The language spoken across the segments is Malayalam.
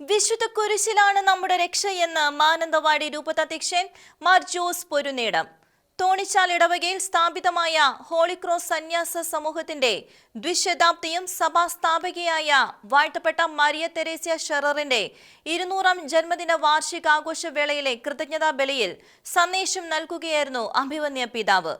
വിശുദ്ധ കുരിശിലാണ് നമ്മുടെ രക്ഷ രക്ഷയെന്ന് മാനന്തവാടി രൂപതാധ്യക്ഷൻ മാർ ജോസ് പൊരുനേടം. തോണിച്ചാൽ ഇടവകയിൽ സ്ഥാപിതമായ ഹോളിക്രോസ് സന്യാസ സമൂഹത്തിന്റെ ദ്വിശതാബ്ദിയും സഭാസ്ഥാപകയായ വാഴ്ത്തപ്പെട്ട മരിയ തെരേസ്യ ഷെററിന്റെ ഇരുന്നൂറാം ജന്മദിന വാർഷികാഘോഷ വേളയിലെ കൃതജ്ഞതാ ബലിയിൽ സന്ദേശം നൽകുകയായിരുന്നു അഭിവന്യ പിതാവ്.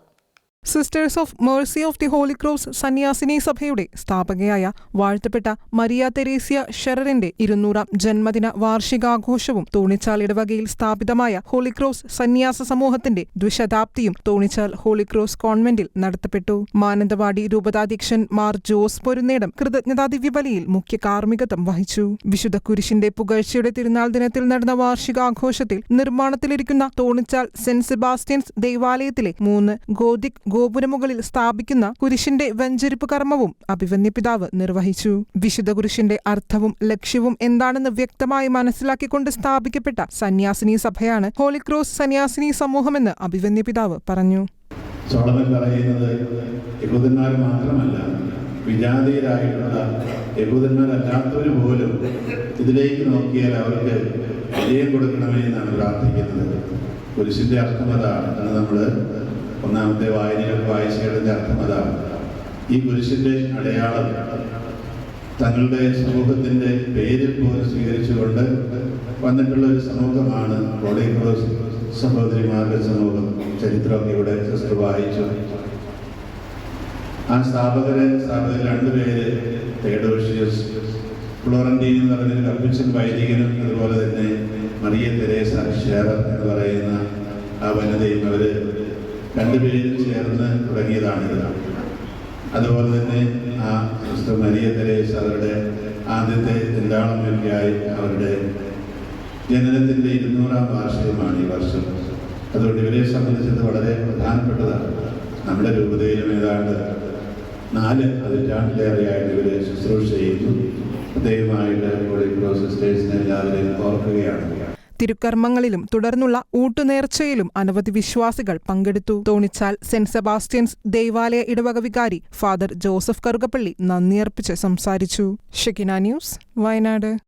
Sisters of mercy of the holy cross സന്യാസിനി സഭയുടെ സ്ഥാപകയായ വാഴ്ത്തപ്പെട്ട മരിയ തെരേസ്യ ഷെററിന്റെ ഇരുന്നൂറാം ജന്മദിന വാർഷികാഘോഷവും തോണിച്ചാൽ ഇടവകയിൽ സ്ഥാപിതമായ ഹോളിക്രോസ് സന്യാസ സമൂഹത്തിന്റെ ദ്വിശതാബ്ദിയും തോണിച്ചാൽ ഹോളിക്രോസ് കോൺവെന്റിൽ നടത്തപ്പെട്ടു. മാനന്തവാടി രൂപതാധ്യക്ഷൻ മാർ ജോസ് പൊരുന്നേടം കൃതജ്ഞതാ ദിവ്യബലിയിൽ മുഖ്യ കാർമ്മികത്വം വഹിച്ചു. വിശുദ്ധ കുരിശിന്റെ പുകഴ്ചയുടെ തിരുനാൾ ദിനത്തിൽ നടന്ന വാർഷികാഘോഷത്തിൽ നിർമ്മാണത്തിലിരിക്കുന്ന തോണിച്ചാൽ സെന്റ് സെബാസ്റ്റ്യൻസ് ദേവാലയത്തിലെ മൂന്ന് ഗോതിക് ഗോപുരമുകളിൽ സ്ഥാപിക്കുന്ന കുരിശിന്റെ വെഞ്ചരിപ്പ് കർമ്മവും അഭിവന്യ പിതാവ് നിർവഹിച്ചു. വിശുദ്ധ കുരിശിന്റെ അർത്ഥവും ലക്ഷ്യവും എന്താണെന്ന് വ്യക്തമായി മനസ്സിലാക്കിക്കൊണ്ട് സ്ഥാപിക്കപ്പെട്ട സന്യാസിനി സഭയാണ് ഹോളിക്രോസ് സന്യാസിനി സമൂഹമെന്ന് അഭിവന്യ പിതാവ് പറഞ്ഞു. യഹൂദന്മാർ മാത്രമല്ല വിജാതീയരായിട്ടുള്ള യഹൂദന്മാരല്ലാത്തവർ പോലും ഇതിലേക്ക് നോക്കിയാൽ അവർക്ക് വിജയം കൊടുക്കണമേ എന്നാണ് പ്രാർത്ഥിക്കുന്നത്. കുരിശിന്റെ അർത്ഥം അതാണ്. അത് നമ്മൾ ഒന്നാമത്തെ വായനകൾ വായിച്ചതിന്റെ അർത്ഥം അതാണ് ഈ പുരുഷന്റെ അടയാളം തങ്ങളുടെ സമൂഹത്തിന്റെ പേര് പോലും സ്വീകരിച്ചുകൊണ്ട് വന്നിട്ടുള്ള ഒരു സമൂഹമാണ് ഹോളി ക്രോസ് സഹോദരിമാരുടെ സമൂഹം. ചരിത്രമൊക്കെ ഇവിടെ സിസ്റ്റർ വായിച്ചു. ആ സ്ഥാപകരെ സ്ഥാപകർ രണ്ടുപേര് തേഡോഷ്യസ് ഫ്ലോറന്റീൻ എന്ന് പറയുന്ന കപ്പിച്ചൻ വൈദികനും അതുപോലെ തന്നെ മറിയ തെരേസ ഷേറർ എന്ന് പറയുന്ന ആ വനിതയും അവർ രണ്ടുപേരും ചേർന്ന് തുടങ്ങിയതാണിത് അതുപോലെ തന്നെ ആ സിസ്റ്റർ മരിയ തെരേസ് അവരുടെ ആദ്യത്തെ തിണ്ടാളമൊക്കെയായി അവരുടെ ജനനത്തിന്റെ ഇരുന്നൂറാം വാർഷികമാണ് ഈ വർഷം. അതുകൊണ്ട് ഇവരെ സംബന്ധിച്ചത് വളരെ പ്രധാനപ്പെട്ടതാണ്. നമ്മുടെ രൂപതയിലും ഏതാണ്ട് നാല് പതിറ്റാണ്ടിലേറെയായിട്ട് ഇവരെ ശുശ്രൂഷ ചെയ്യുന്നു. പ്രത്യേകമായിട്ട് ഹോളി സിസ്റ്റേഴ്സിനെ എല്ലാവരെയും ഓർക്കുകയാണ്. തിരുക്കർമ്മങ്ങളിലും തുടർന്നുള്ള ഊട്ടുനേർച്ചയിലും അനവധി വിശ്വാസികൾ പങ്കെടുത്തു. തോണിച്ചാൽ സെന്റ് സെബാസ്റ്റ്യൻസ് ദേവാലയ ഇടവക വികാരി ഫാദർ ജോസഫ് കറുകപ്പള്ളി നന്ദിയർപ്പിച്ച് സംസാരിച്ചു. Shekinah news Wayanad.